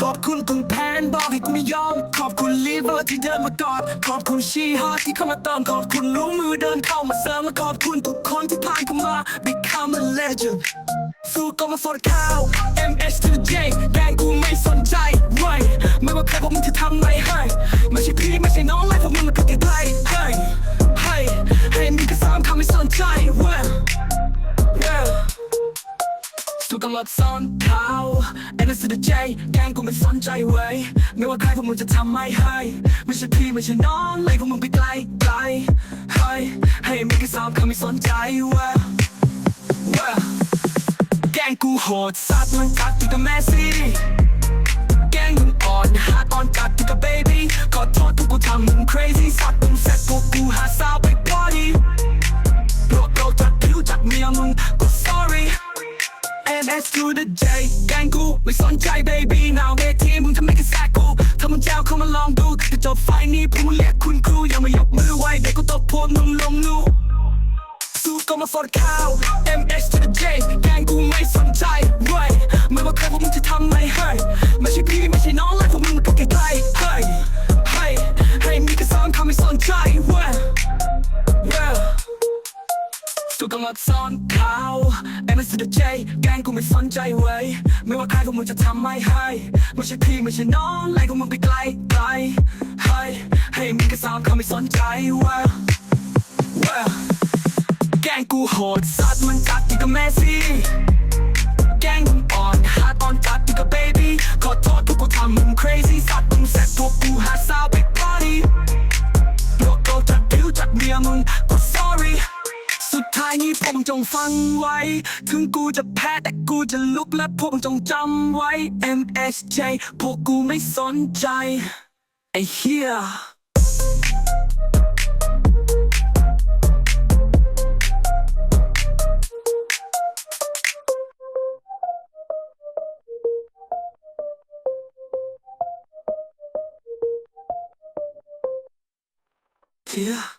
ขอบคุณคุณแพนบอกให้กูไม่ยอม ขอบคุณลีเวอร์ที่เดินมากอด ขอบคุณชีฮอตที่เข้ามาติมขอบคุณรู้มือเดินเข้ามาเสริมและขอบคุณทุกคนที่ผ่านเข้ามา become a legend สู้ก็มาฟอร์ข้าว MS to the J แกงกูไม่สนใจเว้ไม่ว่าใครพวกมึงจะทำไรให้ไม่ใช่พี่ไม่ใช่น้องไรพวกมึงมันก็เกิดไรเฮ้ย กันหลดซ่อนเขาเอ็นสุดใจแกงกูไม่สนใจเว้ยไม่ว่าใครพวกมึงจะทำไม่ให้ไม่ใช่พี่ไม่ใช่น้องเลยพวกมึงไปไกลไกลเฮ้ยให้มีแค่สามคำไม่สนใจเว้ยเว้ยแกงกูโหดสัตว์มันกัดอยู่กับแมซี่ MS to the J แกงกูไม่สนใจ baby now เวทีมึงทำไมกันแซกกูถ้ามึงแจวเข้ามาลองดูจะจบไฟนี้พวกมึงเรียกคุณครูอย่ามายกมือไหวเด็กกูตบพวกมึงลงนูสู้ก็มาฟอดข้าว MS to the J แกงกูไม่สนใจเว้ยไม่ว่าใครพวกมึงจะทำไม่ให้ไม่ใช่พี่ไม่ใช่น้องเลยพวกมึงมันก็ไกลๆเฮ้ยเฮ้ยให้มีแค่สองคำไม่สนใจเว้ย yeah สู้กับหลักซ่อนเขาเอ็มเอ สเดเจแกงกูไม่สนใจเว้ ไม่ว่าใครพวกมึงจะทำไม่ให้ไม่ใช่พี่ไม่ใช่น้องไล่พวกมึงไปไกลไกลเฮ้ให้มีแค่สามคำไม่สนใจเว้ยเว้แกงกูโหดสัตว์มันจัดอยู่กับแม่ซี่แกงมึงอ่อนฮาร์ดออนจัดอยู่กับเบบี้ขอโทษทุกกูทำมึง crazy สัตว์มึงเสร็จพวกกูหาสาวไป party พวกเราจัดผิวจัดเมียมึง นี้พวกมึงจงฟังไว้ ถึงกูจะแพ้แต่กูจะลุกและพวกมึงจงจำไว้ MSJ พวกกูไม่สนใจ ไอ้เหี้ยเหี้ย